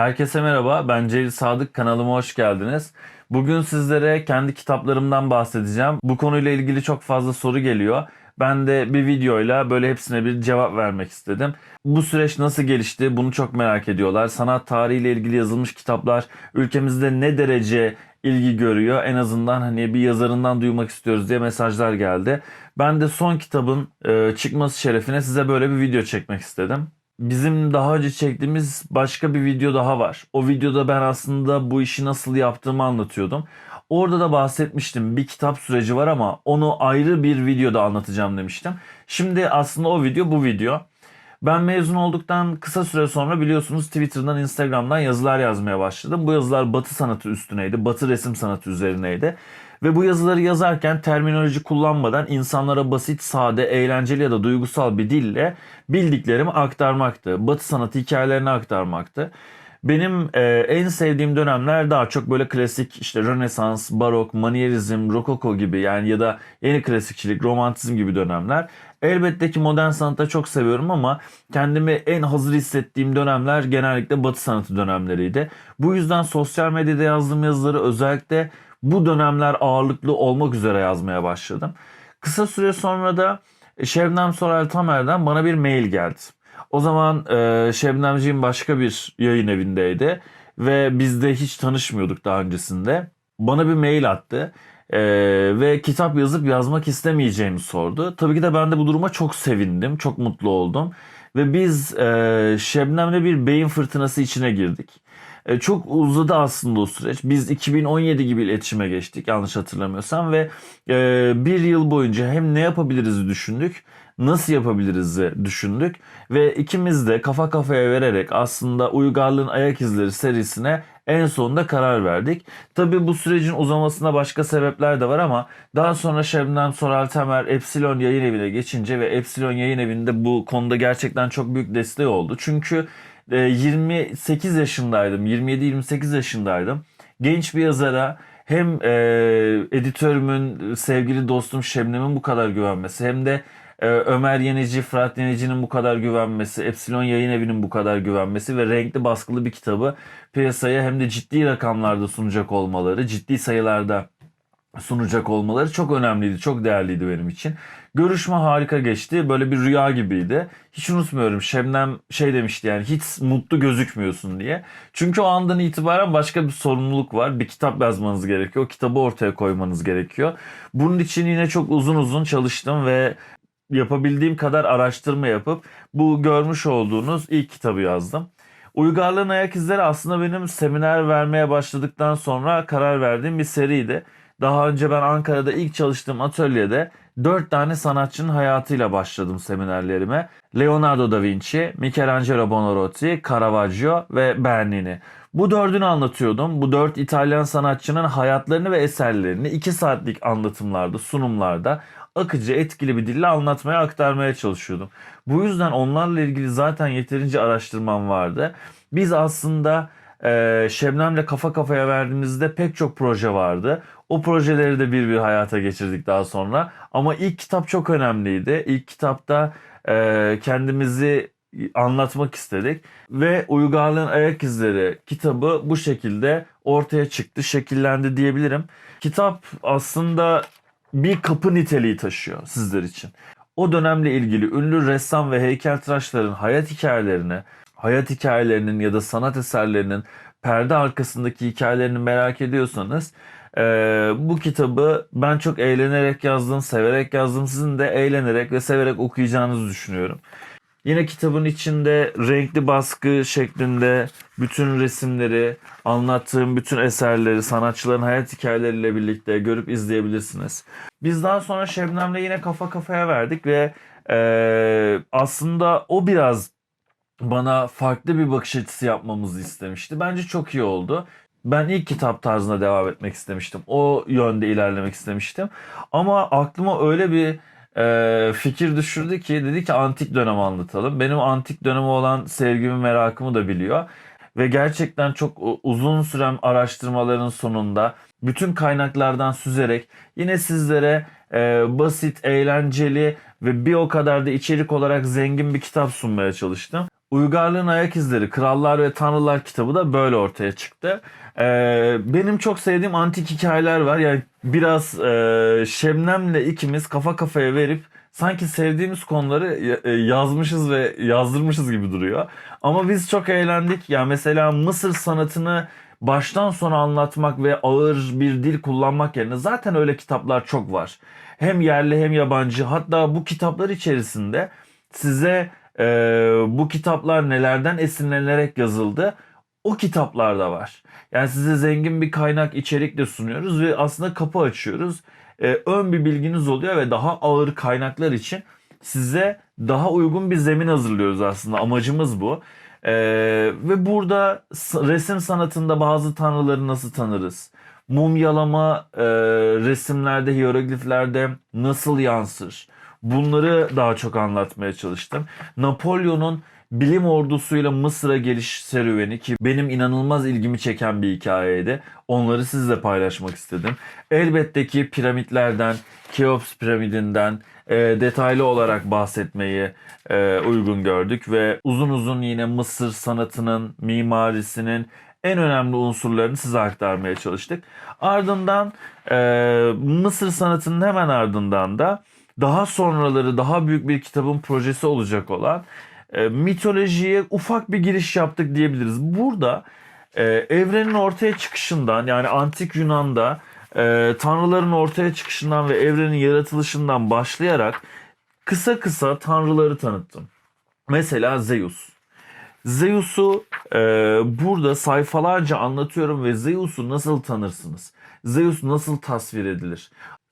Herkese merhaba, ben Celil Sadık, kanalıma hoş geldiniz. Bugün sizlere kendi kitaplarımdan bahsedeceğim. Bu konuyla ilgili çok fazla soru geliyor. Ben de bir videoyla böyle hepsine bir cevap vermek istedim. Bu süreç nasıl gelişti bunu çok merak ediyorlar. Sanat tarihiyle ilgili yazılmış kitaplar ülkemizde ne derece ilgi görüyor? En azından hani bir yazarından duymak istiyoruz diye mesajlar geldi. Ben de son kitabın e, çıkması şerefine size böyle bir video çekmek istedim. Bizim daha önce çektiğimiz başka bir video daha var. O videoda ben aslında bu işi nasıl yaptığımı anlatıyordum. Orada da bahsetmiştim. Bir kitap süreci var ama onu ayrı bir videoda anlatacağım demiştim. Şimdi aslında o video bu video. Ben mezun olduktan kısa süre sonra biliyorsunuz Twitter'dan, Instagram'dan yazılar yazmaya başladım. Bu yazılar batı sanatı üstüneydi, batı resim sanatı üzerineydi. Ve bu yazıları yazarken terminoloji kullanmadan insanlara basit, sade, eğlenceli ya da duygusal bir dille bildiklerimi aktarmaktı. Batı sanatı hikayelerini aktarmaktı. Benim e, en sevdiğim dönemler daha çok böyle klasik işte Rönesans, Barok, Manierizm, Rokoko gibi yani ya da yeni klasikçilik, romantizm gibi dönemler. Elbette ki modern sanatı çok seviyorum ama kendimi en hazır hissettiğim dönemler genellikle batı sanatı dönemleriydi. Bu yüzden sosyal medyada yazdığım yazıları özellikle bu dönemler ağırlıklı olmak üzere yazmaya başladım. Kısa süre sonra da Şebnem Sorel Tamer'den bana bir mail geldi. O zaman e, Şebnemciğim başka bir yayın evindeydi ve biz de hiç tanışmıyorduk daha öncesinde. Bana bir mail attı e, ve kitap yazıp yazmak istemeyeceğimi sordu. Tabii ki de ben de bu duruma çok sevindim, çok mutlu oldum. Ve biz e, Şebnem'le bir beyin fırtınası içine girdik. E, çok uzadı aslında o süreç. Biz 2017 gibi iletişime geçtik yanlış hatırlamıyorsam ve e, bir yıl boyunca hem ne yapabiliriz düşündük nasıl yapabiliriz düşündük ve ikimiz de kafa kafaya vererek aslında Uygarlığın Ayak İzleri serisine en sonunda karar verdik. Tabi bu sürecin uzamasına başka sebepler de var ama daha sonra Şebnem Soral Temer Epsilon yayın evine geçince ve Epsilon yayın evinde bu konuda gerçekten çok büyük desteği oldu. Çünkü 28 yaşındaydım, 27-28 yaşındaydım. Genç bir yazara hem e, editörümün, sevgili dostum Şebnem'in bu kadar güvenmesi hem de e, Ömer Yenici, Fırat Yenici'nin bu kadar güvenmesi, Epsilon Yayın Evi'nin bu kadar güvenmesi ve renkli baskılı bir kitabı piyasaya hem de ciddi rakamlarda sunacak olmaları, ciddi sayılarda sunacak olmaları çok önemliydi, çok değerliydi benim için. Görüşme harika geçti. Böyle bir rüya gibiydi. Hiç unutmuyorum. Şebnem şey demişti yani hiç mutlu gözükmüyorsun diye. Çünkü o andan itibaren başka bir sorumluluk var. Bir kitap yazmanız gerekiyor. O kitabı ortaya koymanız gerekiyor. Bunun için yine çok uzun uzun çalıştım ve yapabildiğim kadar araştırma yapıp bu görmüş olduğunuz ilk kitabı yazdım. Uygarlığın Ayak İzleri aslında benim seminer vermeye başladıktan sonra karar verdiğim bir seriydi. Daha önce ben Ankara'da ilk çalıştığım atölyede dört tane sanatçının hayatıyla başladım seminerlerime. Leonardo da Vinci, Michelangelo Buonarroti, Caravaggio ve Bernini. Bu dördünü anlatıyordum. Bu dört İtalyan sanatçının hayatlarını ve eserlerini iki saatlik anlatımlarda, sunumlarda akıcı, etkili bir dille anlatmaya, aktarmaya çalışıyordum. Bu yüzden onlarla ilgili zaten yeterince araştırmam vardı. Biz aslında e, Şebnem'le kafa kafaya verdiğimizde pek çok proje vardı. O projeleri de bir bir hayata geçirdik daha sonra. Ama ilk kitap çok önemliydi. İlk kitapta e, kendimizi anlatmak istedik ve Uygarlığın Ayak İzleri kitabı bu şekilde ortaya çıktı, şekillendi diyebilirim. Kitap aslında bir kapı niteliği taşıyor sizler için. O dönemle ilgili ünlü ressam ve heykeltıraşların hayat hikayelerini, hayat hikayelerinin ya da sanat eserlerinin perde arkasındaki hikayelerini merak ediyorsanız e, bu kitabı ben çok eğlenerek yazdım, severek yazdım. Sizin de eğlenerek ve severek okuyacağınızı düşünüyorum. Yine kitabın içinde renkli baskı şeklinde bütün resimleri, anlattığım bütün eserleri, sanatçıların hayat hikayeleriyle birlikte görüp izleyebilirsiniz. Biz daha sonra Şebnem'le yine kafa kafaya verdik ve e, aslında o biraz bana farklı bir bakış açısı yapmamızı istemişti. Bence çok iyi oldu. Ben ilk kitap tarzına devam etmek istemiştim. O yönde ilerlemek istemiştim. Ama aklıma öyle bir e, fikir düşürdü ki dedi ki antik dönem anlatalım. Benim antik döneme olan sevgimi merakımı da biliyor. Ve gerçekten çok uzun süren araştırmaların sonunda bütün kaynaklardan süzerek yine sizlere e, basit, eğlenceli ve bir o kadar da içerik olarak zengin bir kitap sunmaya çalıştım. Uygarlığın Ayak İzleri, Krallar ve Tanrılar kitabı da böyle ortaya çıktı. Ee, benim çok sevdiğim antik hikayeler var. Yani biraz e, Şebnem'le ikimiz kafa kafaya verip sanki sevdiğimiz konuları e, yazmışız ve yazdırmışız gibi duruyor. Ama biz çok eğlendik. Ya mesela Mısır sanatını baştan sona anlatmak ve ağır bir dil kullanmak yerine zaten öyle kitaplar çok var. Hem yerli hem yabancı. Hatta bu kitaplar içerisinde size e, bu kitaplar nelerden esinlenerek yazıldı o kitaplar da var. Yani size zengin bir kaynak içerik sunuyoruz ve aslında kapı açıyoruz. E, ön bir bilginiz oluyor ve daha ağır kaynaklar için size daha uygun bir zemin hazırlıyoruz aslında. Amacımız bu. E, ve burada resim sanatında bazı tanrıları nasıl tanırız? Mumyalama e, resimlerde, hierogliflerde nasıl yansır? Bunları daha çok anlatmaya çalıştım. Napolyon'un bilim ordusuyla Mısır'a geliş serüveni ki benim inanılmaz ilgimi çeken bir hikayeydi. Onları sizle paylaşmak istedim. Elbette ki piramitlerden, Keops piramidinden e, detaylı olarak bahsetmeyi e, uygun gördük ve uzun uzun yine Mısır sanatının, mimarisinin en önemli unsurlarını size aktarmaya çalıştık. Ardından e, Mısır sanatının hemen ardından da daha sonraları daha büyük bir kitabın projesi olacak olan e, mitolojiye ufak bir giriş yaptık diyebiliriz. Burada e, evrenin ortaya çıkışından yani antik Yunan'da e, tanrıların ortaya çıkışından ve evrenin yaratılışından başlayarak kısa kısa tanrıları tanıttım. Mesela Zeus. Zeus'u e, burada sayfalarca anlatıyorum ve Zeus'u nasıl tanırsınız? Zeus nasıl tasvir edilir?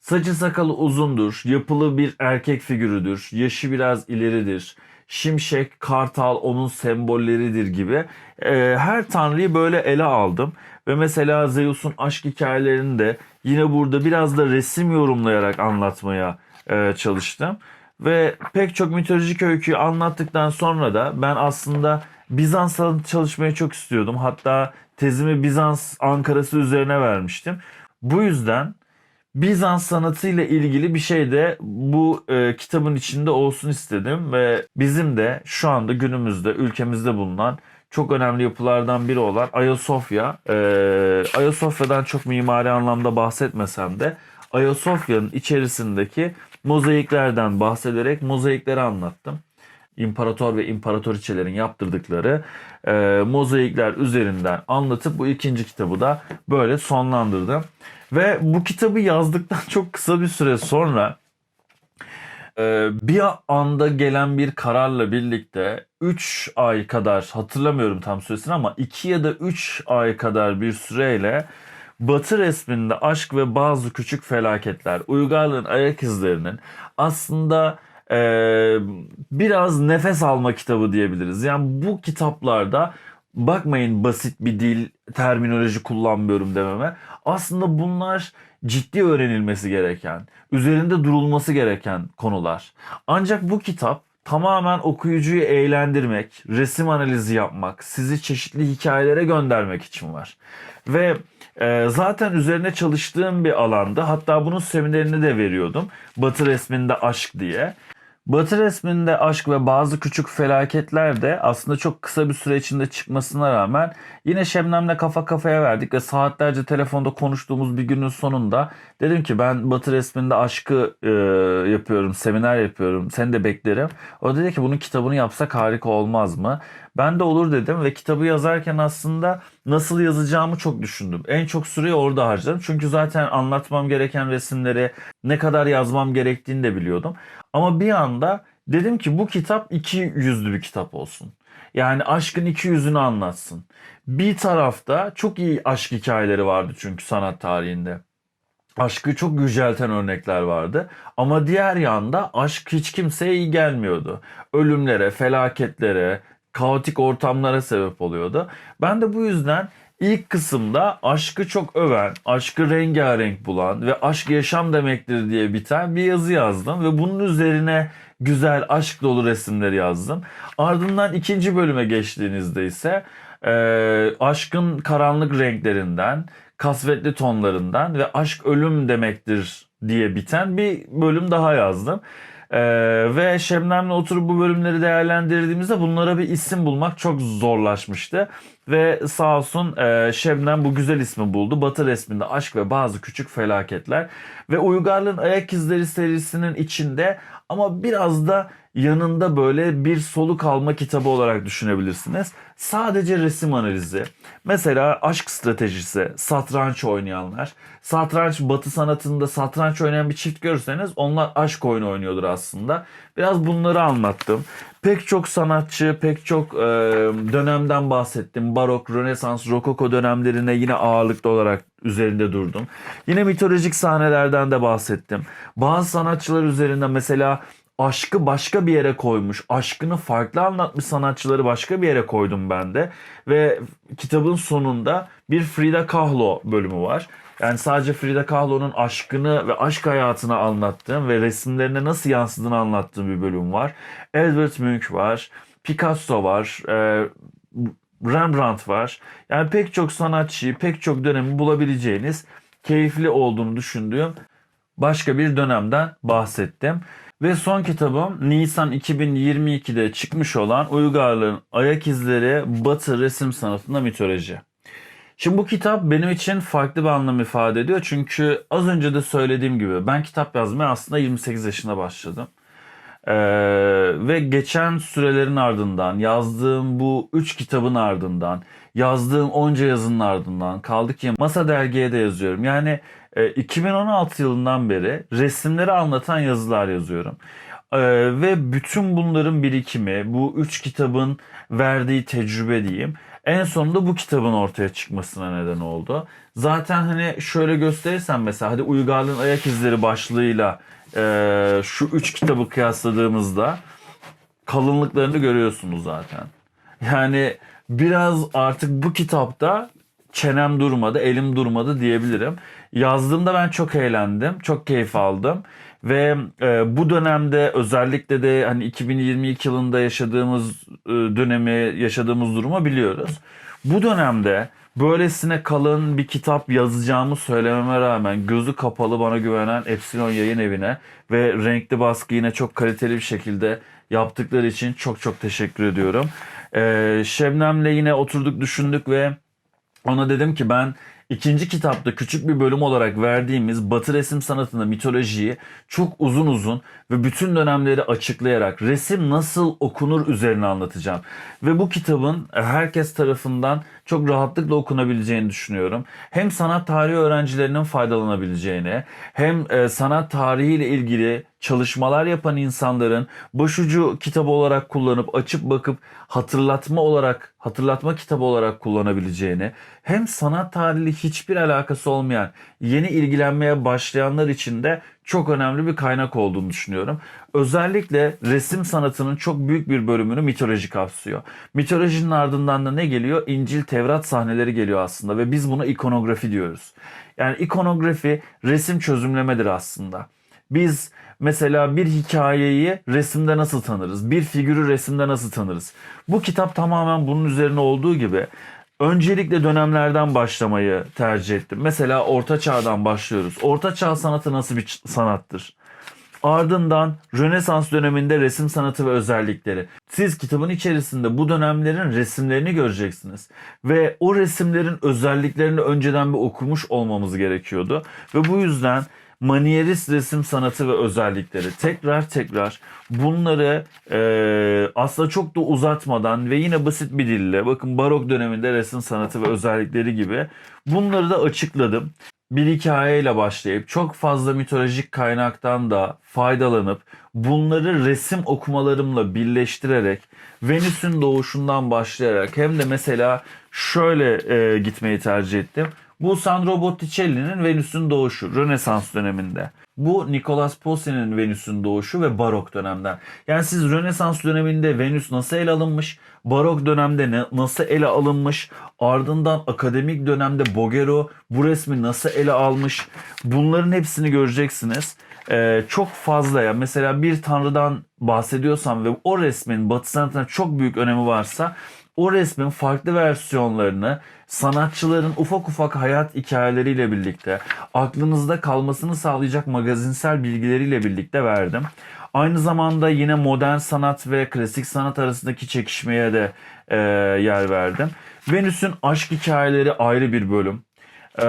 Saçı sakalı uzundur, yapılı bir erkek figürüdür, yaşı biraz ileridir. Şimşek, kartal onun sembolleridir gibi. E, her tanrıyı böyle ele aldım. Ve mesela Zeus'un aşk hikayelerini de yine burada biraz da resim yorumlayarak anlatmaya e, çalıştım. Ve pek çok mitolojik öyküyü anlattıktan sonra da ben aslında Bizans sanatı çalışmayı çok istiyordum. Hatta tezimi Bizans Ankara'sı üzerine vermiştim. Bu yüzden Bizans sanatıyla ilgili bir şey de bu e, kitabın içinde olsun istedim ve bizim de şu anda günümüzde ülkemizde bulunan çok önemli yapılardan biri olan Ayasofya. E, Ayasofya'dan çok mimari anlamda bahsetmesem de Ayasofya'nın içerisindeki mozaiklerden bahsederek mozaikleri anlattım. İmparator ve imparatoriçelerin yaptırdıkları e, mozaikler üzerinden anlatıp bu ikinci kitabı da böyle sonlandırdım. Ve bu kitabı yazdıktan çok kısa bir süre sonra e, bir anda gelen bir kararla birlikte 3 ay kadar hatırlamıyorum tam süresini ama 2 ya da 3 ay kadar bir süreyle Batı resminde aşk ve bazı küçük felaketler, uygarlığın ayak izlerinin aslında e, biraz nefes alma kitabı diyebiliriz. Yani bu kitaplarda bakmayın basit bir dil, terminoloji kullanmıyorum dememe. Aslında bunlar ciddi öğrenilmesi gereken, üzerinde durulması gereken konular. Ancak bu kitap tamamen okuyucuyu eğlendirmek, resim analizi yapmak, sizi çeşitli hikayelere göndermek için var. Ve e, zaten üzerine çalıştığım bir alanda hatta bunun seminerini de veriyordum. Batı resminde aşk diye. Batı resminde aşk ve bazı küçük felaketler de aslında çok kısa bir süre içinde çıkmasına rağmen yine Şebnem'le kafa kafaya verdik ve saatlerce telefonda konuştuğumuz bir günün sonunda dedim ki ben Batı resminde aşkı e, yapıyorum, seminer yapıyorum, seni de beklerim. O dedi ki bunun kitabını yapsak harika olmaz mı? Ben de olur dedim ve kitabı yazarken aslında nasıl yazacağımı çok düşündüm. En çok süreyi orada harcadım. Çünkü zaten anlatmam gereken resimleri ne kadar yazmam gerektiğini de biliyordum. Ama bir anda dedim ki bu kitap iki yüzlü bir kitap olsun. Yani aşkın iki yüzünü anlatsın. Bir tarafta çok iyi aşk hikayeleri vardı çünkü sanat tarihinde. Aşkı çok yücelten örnekler vardı. Ama diğer yanda aşk hiç kimseye iyi gelmiyordu. Ölümlere, felaketlere, kaotik ortamlara sebep oluyordu. Ben de bu yüzden ilk kısımda aşkı çok öven, aşkı rengarenk bulan ve aşk yaşam demektir diye biten bir yazı yazdım. Ve bunun üzerine güzel aşk dolu resimleri yazdım. Ardından ikinci bölüme geçtiğinizde ise e, aşkın karanlık renklerinden, kasvetli tonlarından ve aşk ölüm demektir diye biten bir bölüm daha yazdım. Ee, ve Şebnem'le oturup bu bölümleri değerlendirdiğimizde bunlara bir isim bulmak çok zorlaşmıştı. Ve sağ olsun e, Şebnem bu güzel ismi buldu. Batı resminde aşk ve bazı küçük felaketler. Ve Uygarlığın Ayak İzleri serisinin içinde ama biraz da yanında böyle bir soluk alma kitabı olarak düşünebilirsiniz. Sadece resim analizi. Mesela aşk stratejisi, satranç oynayanlar. Satranç batı sanatında satranç oynayan bir çift görürseniz onlar aşk oyunu oynuyordur aslında. Biraz bunları anlattım. Pek çok sanatçı, pek çok e, dönemden bahsettim. Barok, Rönesans, Rokoko dönemlerine yine ağırlıklı olarak üzerinde durdum. Yine mitolojik sahnelerden de bahsettim. Bazı sanatçılar üzerinden mesela aşkı başka bir yere koymuş, aşkını farklı anlatmış sanatçıları başka bir yere koydum ben de. Ve kitabın sonunda bir Frida Kahlo bölümü var. Yani sadece Frida Kahlo'nun aşkını ve aşk hayatını anlattığım ve resimlerine nasıl yansıdığını anlattığım bir bölüm var. Edward Munch var, Picasso var, e, Rembrandt var. Yani pek çok sanatçıyı, pek çok dönemi bulabileceğiniz keyifli olduğunu düşündüğüm başka bir dönemden bahsettim. Ve son kitabım Nisan 2022'de çıkmış olan Uygarlığın Ayak İzleri Batı Resim Sanatında Mitoloji. Şimdi bu kitap benim için farklı bir anlam ifade ediyor. Çünkü az önce de söylediğim gibi ben kitap yazmaya aslında 28 yaşında başladım. Ee, ve geçen sürelerin ardından yazdığım bu 3 kitabın ardından yazdığım onca yazının ardından kaldı ki Masa Dergi'ye de yazıyorum. Yani e, 2016 yılından beri resimleri anlatan yazılar yazıyorum. Ee, ve bütün bunların birikimi bu 3 kitabın verdiği tecrübe diyeyim en sonunda bu kitabın ortaya çıkmasına neden oldu. Zaten hani şöyle gösterirsem mesela hadi Uygarlığın Ayak İzleri başlığıyla e, şu üç kitabı kıyasladığımızda kalınlıklarını görüyorsunuz zaten. Yani biraz artık bu kitapta çenem durmadı, elim durmadı diyebilirim. Yazdığımda ben çok eğlendim, çok keyif aldım. Ve e, bu dönemde özellikle de hani 2022 yılında yaşadığımız e, dönemi, yaşadığımız durumu biliyoruz. Bu dönemde böylesine kalın bir kitap yazacağımı söylememe rağmen gözü kapalı bana güvenen Epsilon Yayın Evi'ne ve renkli baskı yine çok kaliteli bir şekilde yaptıkları için çok çok teşekkür ediyorum. E, Şebnem'le yine oturduk düşündük ve ona dedim ki ben ikinci kitapta küçük bir bölüm olarak verdiğimiz Batı resim sanatında mitolojiyi çok uzun uzun ve bütün dönemleri açıklayarak resim nasıl okunur üzerine anlatacağım. Ve bu kitabın herkes tarafından çok rahatlıkla okunabileceğini düşünüyorum. Hem sanat tarihi öğrencilerinin faydalanabileceğini hem e, sanat tarihiyle ilgili çalışmalar yapan insanların başucu kitabı olarak kullanıp açıp bakıp hatırlatma olarak hatırlatma kitabı olarak kullanabileceğini hem sanat tarihiyle hiçbir alakası olmayan yeni ilgilenmeye başlayanlar için de çok önemli bir kaynak olduğunu düşünüyorum. Özellikle resim sanatının çok büyük bir bölümünü mitoloji kapsıyor. Mitolojinin ardından da ne geliyor? İncil, Tevrat sahneleri geliyor aslında ve biz buna ikonografi diyoruz. Yani ikonografi resim çözümlemedir aslında. Biz mesela bir hikayeyi resimde nasıl tanırız? Bir figürü resimde nasıl tanırız? Bu kitap tamamen bunun üzerine olduğu gibi öncelikle dönemlerden başlamayı tercih ettim. Mesela Orta Çağ'dan başlıyoruz. Orta Çağ sanatı nasıl bir sanattır? Ardından Rönesans döneminde resim sanatı ve özellikleri. Siz kitabın içerisinde bu dönemlerin resimlerini göreceksiniz. Ve o resimlerin özelliklerini önceden bir okumuş olmamız gerekiyordu. Ve bu yüzden manierist resim sanatı ve özellikleri tekrar tekrar bunları e, aslında çok da uzatmadan ve yine basit bir dille bakın barok döneminde resim sanatı ve özellikleri gibi bunları da açıkladım. Bir hikayeyle başlayıp çok fazla mitolojik kaynaktan da faydalanıp bunları resim okumalarımla birleştirerek Venüs'ün doğuşundan başlayarak hem de mesela şöyle e, gitmeyi tercih ettim. Bu Sandro Botticelli'nin Venüs'ün doğuşu Rönesans döneminde. Bu Nicolas Poussin'in Venüs'ün doğuşu ve Barok dönemden. Yani siz Rönesans döneminde Venüs nasıl ele alınmış, Barok dönemde ne, nasıl ele alınmış, ardından akademik dönemde Bogero bu resmi nasıl ele almış, bunların hepsini göreceksiniz. Ee, çok fazla ya mesela bir tanrıdan bahsediyorsam ve o resmin batı sanatına çok büyük önemi varsa o resmin farklı versiyonlarını sanatçıların ufak ufak hayat hikayeleriyle birlikte aklınızda kalmasını sağlayacak magazinsel bilgileriyle birlikte verdim. Aynı zamanda yine modern sanat ve klasik sanat arasındaki çekişmeye de e, yer verdim. Venüs'ün aşk hikayeleri ayrı bir bölüm. E,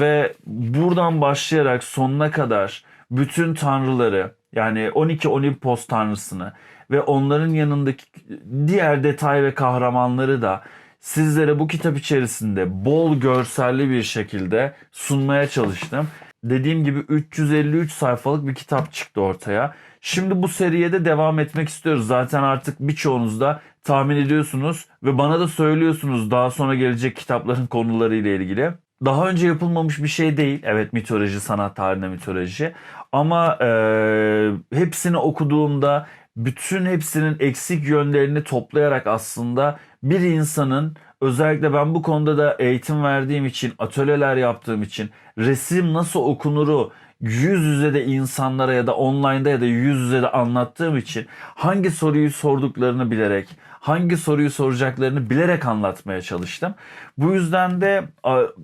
ve buradan başlayarak sonuna kadar bütün tanrıları yani 12 Olimpos tanrısını ve onların yanındaki diğer detay ve kahramanları da sizlere bu kitap içerisinde bol görselli bir şekilde sunmaya çalıştım. Dediğim gibi 353 sayfalık bir kitap çıktı ortaya. Şimdi bu seriye de devam etmek istiyoruz. Zaten artık birçoğunuz da tahmin ediyorsunuz ve bana da söylüyorsunuz daha sonra gelecek kitapların konuları ile ilgili. Daha önce yapılmamış bir şey değil. Evet mitoloji, sanat tarihine mitoloji. Ama e, hepsini okuduğumda bütün hepsinin eksik yönlerini toplayarak aslında bir insanın özellikle ben bu konuda da eğitim verdiğim için, atölyeler yaptığım için resim nasıl okunuru yüz yüze de insanlara ya da online'da ya da yüz yüze de anlattığım için hangi soruyu sorduklarını bilerek, hangi soruyu soracaklarını bilerek anlatmaya çalıştım. Bu yüzden de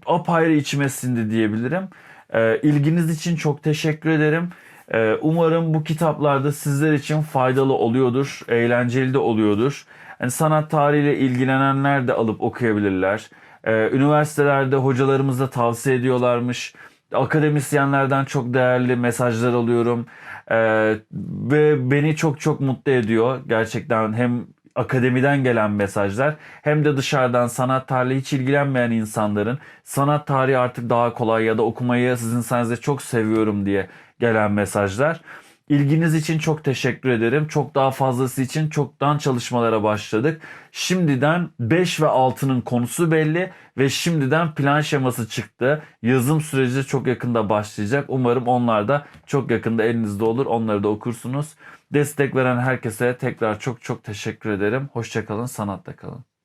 apayrı içime sindi diyebilirim. Ee, ilginiz için çok teşekkür ederim. Ee, umarım bu kitaplarda sizler için faydalı oluyordur, eğlenceli de oluyordur. Yani sanat tarihiyle ilgilenenler de alıp okuyabilirler. Ee, üniversitelerde hocalarımız da tavsiye ediyorlarmış. Akademisyenlerden çok değerli mesajlar alıyorum. Ee, ve beni çok çok mutlu ediyor. Gerçekten hem akademiden gelen mesajlar hem de dışarıdan sanat tarihi hiç ilgilenmeyen insanların sanat tarihi artık daha kolay ya da okumayı sizin sayenizde çok seviyorum diye gelen mesajlar. İlginiz için çok teşekkür ederim. Çok daha fazlası için çoktan çalışmalara başladık. Şimdiden 5 ve 6'nın konusu belli ve şimdiden plan şeması çıktı. Yazım süreci çok yakında başlayacak. Umarım onlar da çok yakında elinizde olur. Onları da okursunuz. Destek veren herkese tekrar çok çok teşekkür ederim. Hoşçakalın, sanatta kalın.